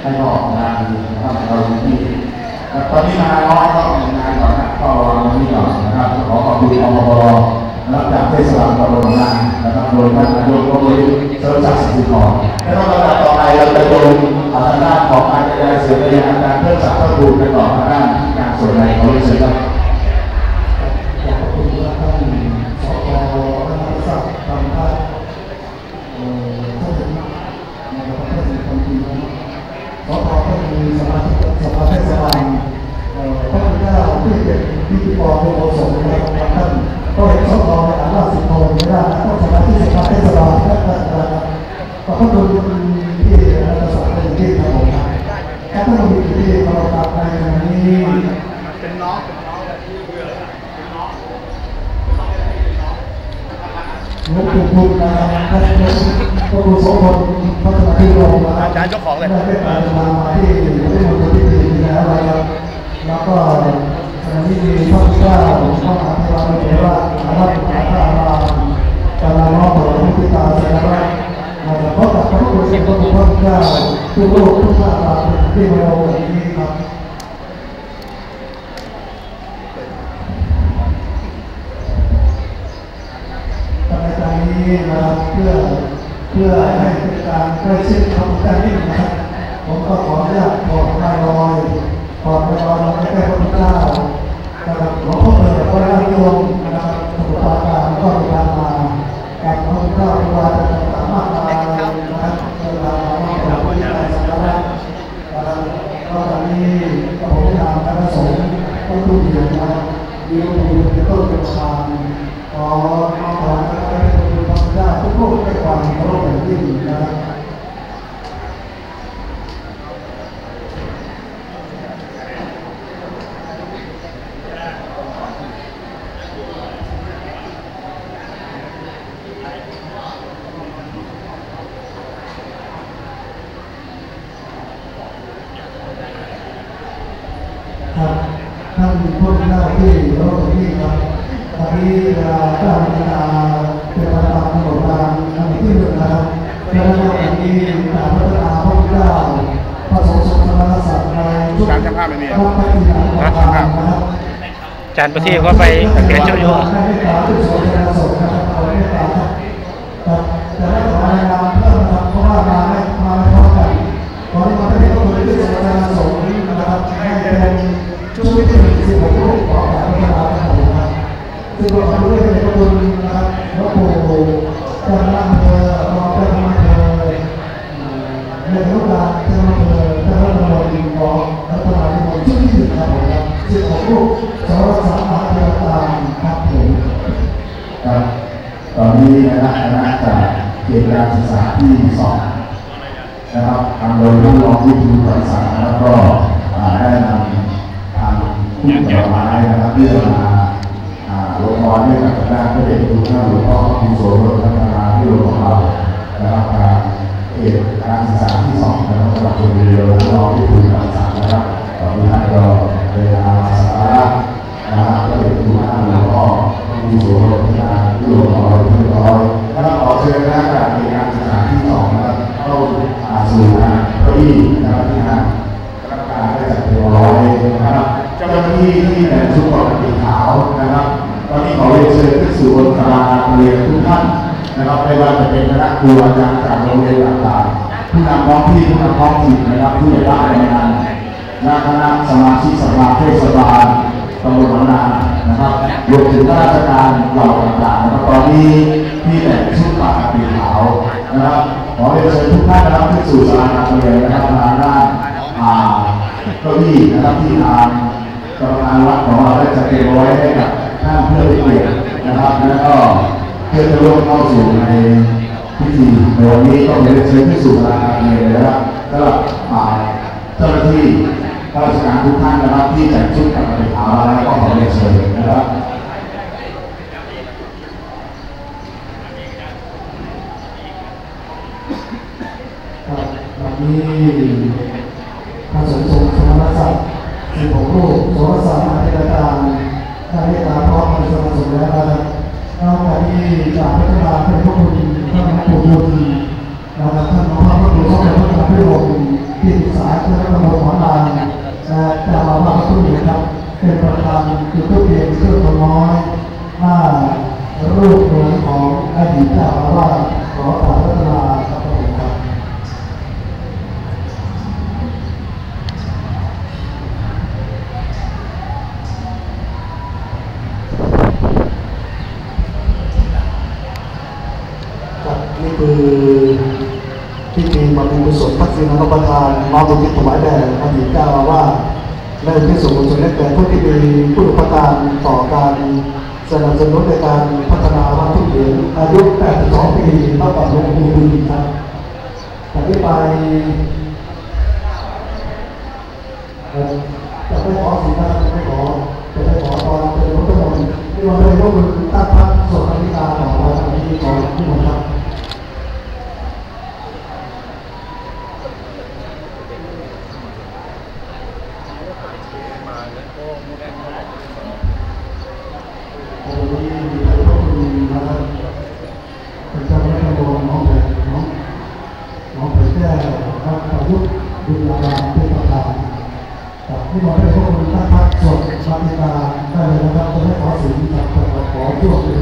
ให้เขาออกงานนะครับ เราที่ตอนนี้มาน้อยก็ออกงานก่อนนะก็รอนี้ก่อนนะครับ ขอขอบคุณอปปรับจากเทศบาลตำบลนางนะครับโดยท่านนายกก็เลยเชิญจากสิทธิพรแล้วก็ลำดับต่อไปเราจะลงทางด้านของการกระจายเสียงระยะการเพิ่มศักดิ์เพิ่มภูมิกันต่อทางด้านการส่วนในเขาเลยเชิญครับ ขอบคุณท่านสกท่านรัฐศักดิ์ทำท่านเอ่อท่านนะครับท่านเป็นคนดีนะสกท่านมีสมาชิกสภาเทศบาลเอ่อพระคุณเจ้าที่เป็นพิธีกรในโอสถนะครับท่านก็เห็นสกในฐานะสิทธิ์โทไม่ได้นะต้องสมาชิกสภาเทศบาลนะครับขอบคุณที่รัฐศักดิ์เป็นที่ทำผมครับท่านผู้มีเกียรติที่เราตัดในวันนี้ หลวงปู่บุญนะครับท่านพระครูโสพลพัฒนาพิรมนะครับอาจารย์เจ้าของเลยได้ได้มามาที่ที่มณฑลพิธีแล้วนะครับแล้วก็ขณะนี้มีพระพุทธเจ้าพระมหาเทวานุเถระอารัตมหาพระอารามกำลังน้อมถวายพุทธตาสนรัตน์นะครับพบกับพระพุทธเจ้าพระพุทธเจ้าทุกโลกทุกชาติที่มาในวันนี้ครับ ทำในตอนนี้นะครับเพื่อเพื่อให้ เป็นการใกล้ชิดพระพุทธเจ้านิ่งนะผมก็ขออนุญาตถอดไม้ลอยขอดไม้ลอยลงใกล้พระพุทธเจ้านะครับหลวงพ่อเปิดพระราชวงศ์นะครับสุภาการก็เดินทางมากับพระพุทธเจ้าที่ว่าจะสามารถมานะครับเดินทางมาขอพระพุทธเจ้าสักการะนะครับก็ตอนนี้ก็ผมนำคณะสงฆ์ต้องดูเดียวนะครับมีหลวงปู่เป็นต้นเป็นประธาน ขอขอขอให้พระคุณพระเจ้าทุกผู้ให้ความเคารพอย่างยิ่งนะครับ ครับท่านผู้ หน้าที่เคารพอย่างยิ่งครับตอนนี้เวลาเก้านาฬิกาเป็นประธาตำรวจการทำที่หนึ่งนะครับและในวันนี้การพัฒนาพระพุทธเจ้าพระสงฆ์สมณศักดิ์ในทุกการจำภาพไม่มีพระปฏิญาณต่างๆนะครับจานประเทศก็ไปเสียนเจ้าอยู่ ซึ่งเราทำด้วยในพระคุณนะครับหลวงปู่จ้าหน้าอำเภอรองจ้าหน้าอำเภอในรูปการเจ้าหน้าอำเภอจ้าหน้าตำบลของรัฐบลที่ผมชุดที่หนึ่งครับผมครับสิบหกรูปสารสารอาเทวตาครับผมครับตอนนี้คณะคณะจากเขตการศึกษาที่สองนะครับทางโดยผู้รองที่ทูตศึกษาแล้วก็ได้นำทางผู้ผลไม้นะครับเพื่อมา อ่าลงพรให้กับคณะพระเดชพระคุณท่านหลวงพ่อพระครูโสพลพัฒนาที่หลวงของเรานะครับทางเขตการศึกษาที่สองนะครับสำหรับโรงเรียวนผู้องที่ทูตศึกษานะครับตอนนี้ท่านก็เดินทาสาระนะครับก็เป็นผู้ท่านแล้วก็มีส่วนร่วมในารร่วมของเราเรียบร้อแล้วขอเชิญนะจากในการศึกษาที่สองนะครับเข้าสู่ทางเก้าอี้นะครับที่ทาการได้จัดเรียบร้อยนะครับเจ้าหน้าที่ที่แต่งชุดปกติขาวนะครับ ตอนนี้ขอเรียนเชิญขึ้นสู่บนศาลาการเรียนทุกท่านนะครับไม่ว่าจะเป็นคณะครูอาจารย์จากโรงเรียนต่างๆผู้นำท้องที่ผู้นำท้องถิ่นนะครับผู้ใหญ่บ้านในงานคณะสมาชิกสภาเทศบาลตำบลหนองนานะครับรวมถึงข้าราชการเหล่าต่างๆนะครับตอนนี้ที่แต่งชุดปากสีขาวนะครับขอเรียนเชิญทุกท่านนะครับขึ้นสู่ศาลาการเรียนนะครับทางด้านอ่าเก้าอี้นะครับที่ทางกรรมการวัดของเราได้จัดเตรียมไว้ให้กับ ท่านเพื่อเป็นเกียรตินะครับแล้วก็เพื่อจะร่วมเข้าสู่ในพิธีในวันนี้ก็เรียนเชิญขึ้สู่ศาการเรียนนะครับสำหรับอ่าเจ้าหน้าที่ข้าราชการทุกท่านนะครับที่แต่งชุดกับปฏิภาแล้วก็ขอเรียนเชิญนะครับครับวันนี้พระสงฆ์ จากนี้จากพัฒนาเป็นพระคุณท่านปู่บุญนะครับท่านพ่อพระครูสมเด็จพระพุทธพิรมเจ้าตำรวจหมอนางนะเจ้าอาวาสทุกท่านครับเป็นประธานคือผู้เรียนเชื่อตัวน้อยห้ารูปหมือนของอดีตเจ้าอาวาสขอตาพัฒนาครับผมครับ ครับนี่คือพิธีบำเพ็ญ กุศลทักษิณรับประทานน้อมอุทิตถวายแด่อดีตเจ้าอาวาสและที่สูงสุดและแต่ผู้ที่มีผู้ประการต่อการสนับสนุนในการพัฒนาวัดทุกเหรียญอายุ 82 ปีเท่ากับหลวงปู่บุญครับจากนี้ไปเอ่อจะไม่ขอสิ่งนั้นจะไม่ขอจะไม่ขอตอนเป็นรัฐมนตรีที่เราได้ยกมือตั้งพรรคส่วนอธิการต่อมาจากนี้ก่อนที่ผมครับ วันนี้มีใครก็มีนะครับเป็นเจ้าหน้าที่ของน้องแผ่น้องน้องแผ่แก้ว ครับประยุทธ์บุญญาลามเป็นประธานครับที่มาเป็นพบคุณท่านพักสดมาติการได้เลยนะครับจะไม่ขอสิ่งที่จะขอช่วงเป็นผู้ชม